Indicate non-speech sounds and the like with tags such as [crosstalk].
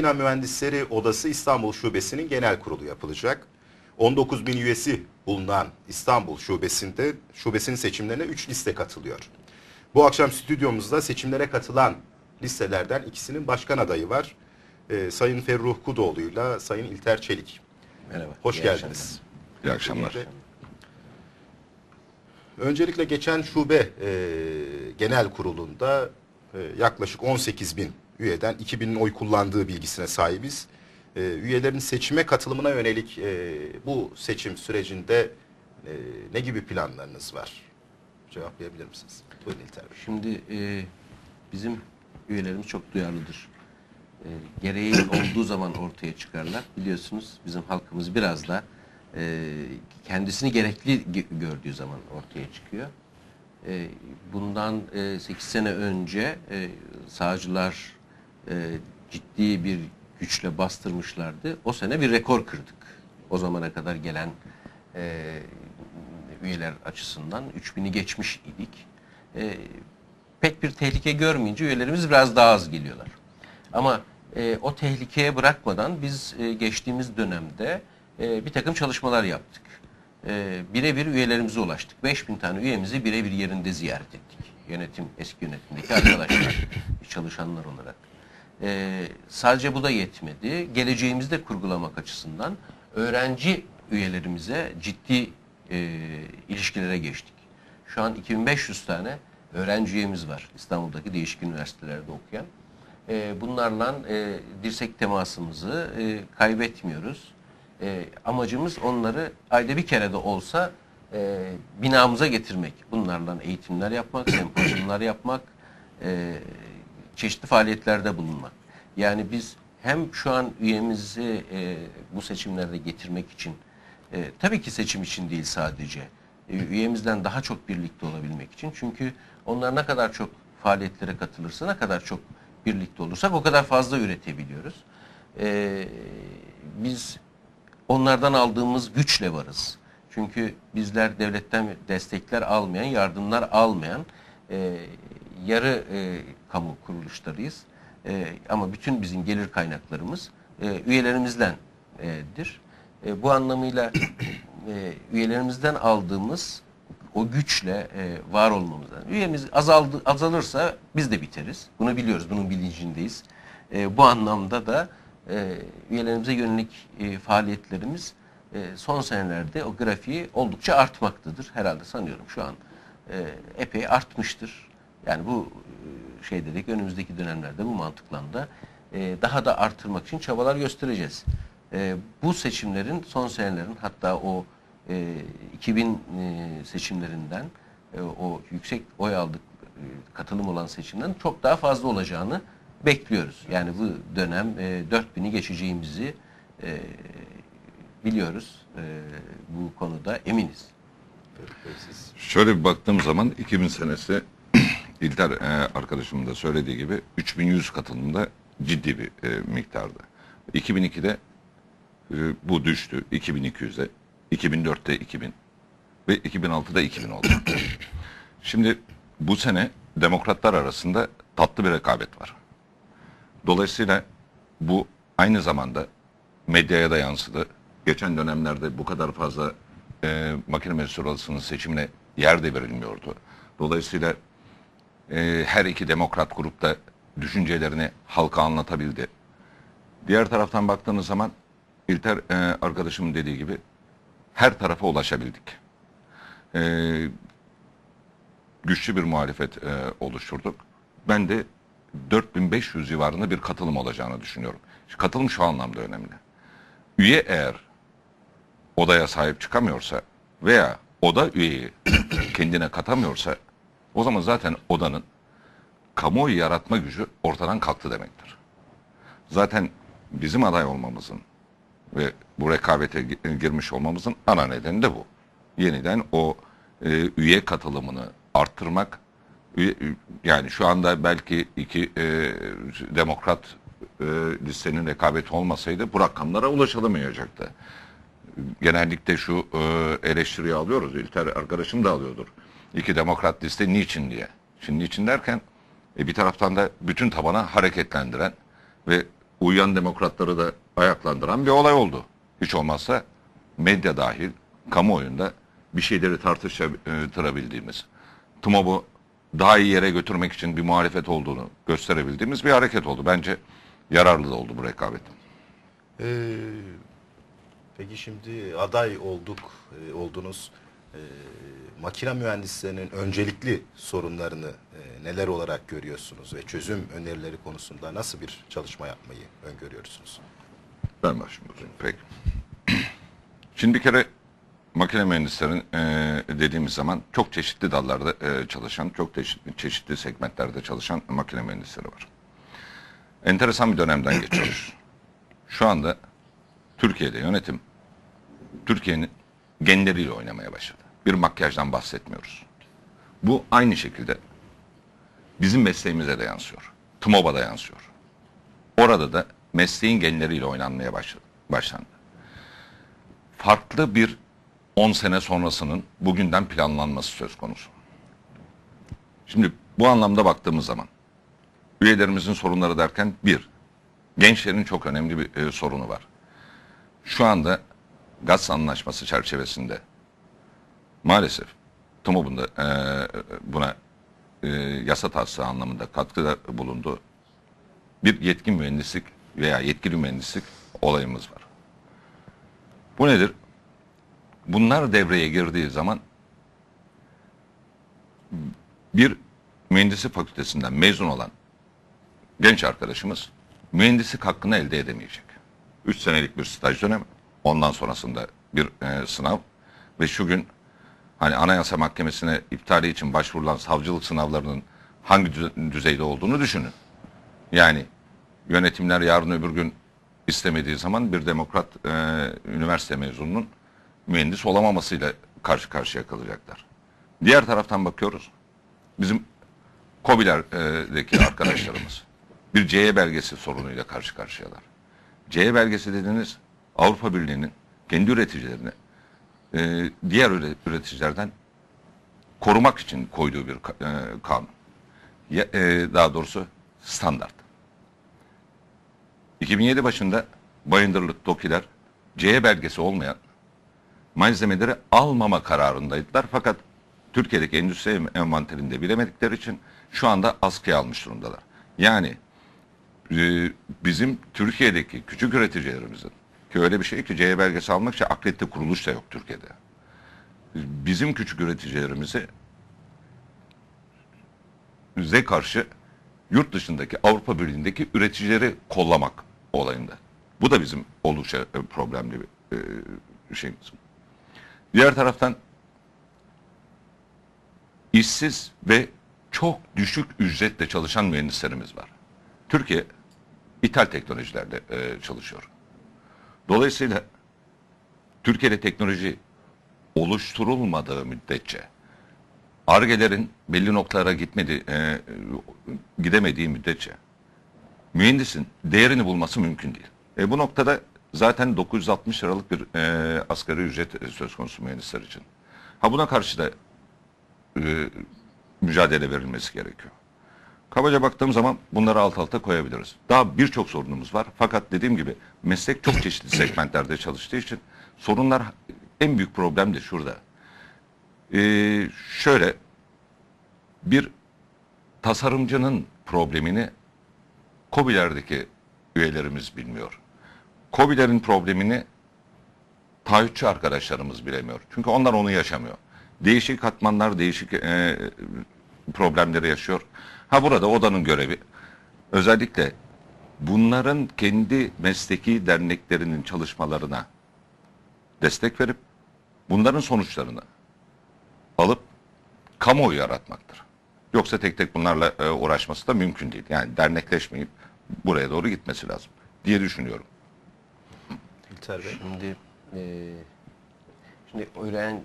Bina Mühendisleri Odası İstanbul Şubesi'nin genel kurulu yapılacak. 19 bin üyesi bulunan İstanbul Şubesi'nde şubesinin seçimlerine 3 liste katılıyor. Bu akşam stüdyomuzda seçimlere katılan listelerden ikisinin başkan adayı var. Ee, Sayın Ferruh Kudoğlu'yla Sayın İlter Çelik. Merhaba. Hoş İyi geldiniz. İyi akşamlar. Öncelikle geçen şube e, genel kurulunda e, yaklaşık 18 bin üyeden 2 binin oy kullandığı bilgisine sahibiz. E, üyelerin seçime katılımına yönelik e, bu seçim sürecinde e, ne gibi planlarınız var? Cevaplayabilir misiniz? Buyurun İlter Bey. Şimdi e, bizim üyelerimiz çok duyarlıdır. E, gereği [coughs] olduğu zaman ortaya çıkarlar. Biliyorsunuz bizim halkımız biraz da e, kendisini gerekli ge- gördüğü zaman ortaya çıkıyor. E, bundan e, 8 sene önce e, sağcılar e, ciddi bir güçle bastırmışlardı. O sene bir rekor kırdık. O zamana kadar gelen e, üyeler açısından 3000'i geçmiş idik. E, pek bir tehlike görmeyince üyelerimiz biraz daha az geliyorlar. Ama e, o tehlikeye bırakmadan biz e, geçtiğimiz dönemde e, bir takım çalışmalar yaptık. E, birebir üyelerimize ulaştık. 5000 tane üyemizi birebir yerinde ziyaret ettik. Yönetim, eski yönetimdeki arkadaşlar, [coughs] çalışanlar olarak. E, sadece bu da yetmedi. Geleceğimizi de kurgulamak açısından öğrenci üyelerimize ciddi e, ilişkilere geçtik. Şu an 2500 tane öğrenci üyemiz var İstanbul'daki değişik üniversitelerde okuyan. E, bunlarla e, dirsek temasımızı e, kaybetmiyoruz. E, amacımız onları ayda bir kere de olsa e, binamıza getirmek. Bunlarla eğitimler yapmak, sempozyumlar [coughs] yapmak, e, çeşitli faaliyetlerde bulunmak. Yani biz hem şu an üyemizi e, bu seçimlerde getirmek için, e, tabii ki seçim için değil sadece, e, üyemizden daha çok birlikte olabilmek için. Çünkü onlar ne kadar çok faaliyetlere katılırsa, ne kadar çok birlikte olursak o kadar fazla üretebiliyoruz. E, biz onlardan aldığımız güçle varız. Çünkü bizler devletten destekler almayan, yardımlar almayan e, yarı e, kamu kuruluşlarıyız. E, ama bütün bizim gelir kaynaklarımız e, üyelerimizdendir. E, bu anlamıyla e, üyelerimizden aldığımız o güçle e, var olmamızdan. Üyemiz azaldı, azalırsa biz de biteriz. Bunu biliyoruz, bunun bilincindeyiz. E, bu anlamda da e, üyelerimize yönelik e, faaliyetlerimiz e, son senelerde o grafiği oldukça artmaktadır. Herhalde sanıyorum şu an e, epey artmıştır. Yani bu şey dedik önümüzdeki dönemlerde bu mantıkla da e, daha da artırmak için çabalar göstereceğiz. E, bu seçimlerin son senelerin hatta o e, 2000 e, seçimlerinden e, o yüksek oy aldık e, katılım olan seçimden çok daha fazla olacağını bekliyoruz. Yani bu dönem e, 4000'i geçeceğimizi e, biliyoruz. E, bu konuda eminiz. Şöyle bir baktığım zaman 2000 senesi İlter e, arkadaşımın da söylediği gibi 3100 katılımda ciddi bir e, miktardı. 2002'de e, bu düştü 2200'e, 2004'te 2000 ve 2006'da 2000 oldu. [coughs] Şimdi bu sene demokratlar arasında tatlı bir rekabet var. Dolayısıyla bu aynı zamanda medyaya da yansıdı. Geçen dönemlerde bu kadar fazla e, makine odasının seçimine yer de verilmiyordu. Dolayısıyla e, her iki demokrat grupta düşüncelerini halka anlatabildi. Diğer taraftan baktığınız zaman İlter e, arkadaşımın dediği gibi her tarafa ulaşabildik. E, güçlü bir muhalefet e, oluşturduk. Ben de 4500 civarında bir katılım olacağını düşünüyorum. Katılım şu anlamda önemli. Üye eğer odaya sahip çıkamıyorsa veya oda üyeyi [clears throat] kendine katamıyorsa o zaman zaten odanın kamuoyu yaratma gücü ortadan kalktı demektir. Zaten bizim aday olmamızın ve bu rekabete gi- girmiş olmamızın ana nedeni de bu. Yeniden o e, üye katılımını arttırmak üye- yani şu anda belki iki e, demokrat e, listenin rekabeti olmasaydı bu rakamlara ulaşılamayacaktı genellikle şu e, eleştiriyi alıyoruz. İlter arkadaşım da alıyordur. İki demokrat liste niçin diye. Şimdi niçin derken e, bir taraftan da bütün tabana hareketlendiren ve uyuyan demokratları da ayaklandıran bir olay oldu. Hiç olmazsa medya dahil kamuoyunda bir şeyleri tartıştırabildiğimiz, TMOB'u daha iyi yere götürmek için bir muhalefet olduğunu gösterebildiğimiz bir hareket oldu. Bence yararlı da oldu bu rekabet. Ee, peki şimdi aday olduk, e, oldunuz. Ee, makine mühendislerinin öncelikli sorunlarını e, neler olarak görüyorsunuz ve çözüm önerileri konusunda nasıl bir çalışma yapmayı öngörüyorsunuz? Ben uzayım. Peki. Şimdi bir kere makine mühendislerin e, dediğimiz zaman çok çeşitli dallarda e, çalışan, çok çeşitli, çeşitli segmentlerde çalışan makine mühendisleri var. Enteresan bir dönemden geçiyoruz. [clears throat] Şu anda Türkiye'de yönetim Türkiye'nin genleriyle oynamaya başladı. Bir makyajdan bahsetmiyoruz. Bu aynı şekilde bizim mesleğimize de yansıyor. TMOB'a da yansıyor. Orada da mesleğin genleriyle oynanmaya başladı, başlandı. Farklı bir 10 sene sonrasının bugünden planlanması söz konusu. Şimdi bu anlamda baktığımız zaman üyelerimizin sorunları derken bir, gençlerin çok önemli bir e, sorunu var. Şu anda gaz anlaşması çerçevesinde maalesef TMOB'un da e, buna e, yasa taslağı anlamında katkıda bulundu. Bir yetkin mühendislik veya yetkili mühendislik olayımız var. Bu nedir? Bunlar devreye girdiği zaman bir mühendislik fakültesinden mezun olan genç arkadaşımız mühendislik hakkını elde edemeyecek. Üç senelik bir staj dönemi, ondan sonrasında bir e, sınav ve şu gün hani Anayasa Mahkemesi'ne iptali için başvurulan savcılık sınavlarının hangi düze- düzeyde olduğunu düşünün. Yani yönetimler yarın öbür gün istemediği zaman bir demokrat e, üniversite mezununun mühendis olamamasıyla karşı karşıya kalacaklar. Diğer taraftan bakıyoruz. Bizim COBİ'lerdeki [coughs] arkadaşlarımız bir CE belgesi sorunuyla karşı karşıyalar. CE belgesi dediğiniz Avrupa Birliği'nin kendi üreticilerini e, diğer üre- üreticilerden korumak için koyduğu bir e, kanun. Ya, e, daha doğrusu standart. 2007 başında Bayındırlık TOKİ'ler CE belgesi olmayan malzemeleri almama kararındaydılar. Fakat Türkiye'deki endüstri envanterinde bilemedikleri için şu anda askıya almış durumdalar. Yani e, bizim Türkiye'deki küçük üreticilerimizin ki öyle bir şey ki CE belgesi almak için akredite kuruluş da yok Türkiye'de. Bizim küçük üreticilerimizi bize karşı yurt dışındaki Avrupa Birliği'ndeki üreticileri kollamak olayında. Bu da bizim oldukça e, problemli bir e, şeyimiz. Diğer taraftan işsiz ve çok düşük ücretle çalışan mühendislerimiz var. Türkiye ithal teknolojilerde e, çalışıyor. Dolayısıyla Türkiye'de teknoloji oluşturulmadığı müddetçe argelerin belli noktalara gitmedi, e, gidemediği müddetçe mühendisin değerini bulması mümkün değil. E, bu noktada zaten 960 liralık bir e, asgari ücret e, söz konusu mühendisler için. Ha buna karşı da e, mücadele verilmesi gerekiyor. Kabaca baktığım zaman bunları alt alta koyabiliriz. Daha birçok sorunumuz var. Fakat dediğim gibi meslek çok çeşitli segmentlerde çalıştığı için sorunlar en büyük problem de şurada. Ee, şöyle bir tasarımcının problemini KOBİ'lerdeki üyelerimiz bilmiyor. KOBİ'lerin problemini taahhütçü arkadaşlarımız bilemiyor. Çünkü onlar onu yaşamıyor. Değişik katmanlar değişik e, problemleri yaşıyor. Ha burada odanın görevi özellikle bunların kendi mesleki derneklerinin çalışmalarına destek verip bunların sonuçlarını alıp kamuoyu yaratmaktır. Yoksa tek tek bunlarla e, uğraşması da mümkün değil. Yani dernekleşmeyip buraya doğru gitmesi lazım diye düşünüyorum. İlter Bey. Şimdi e, şimdi öğren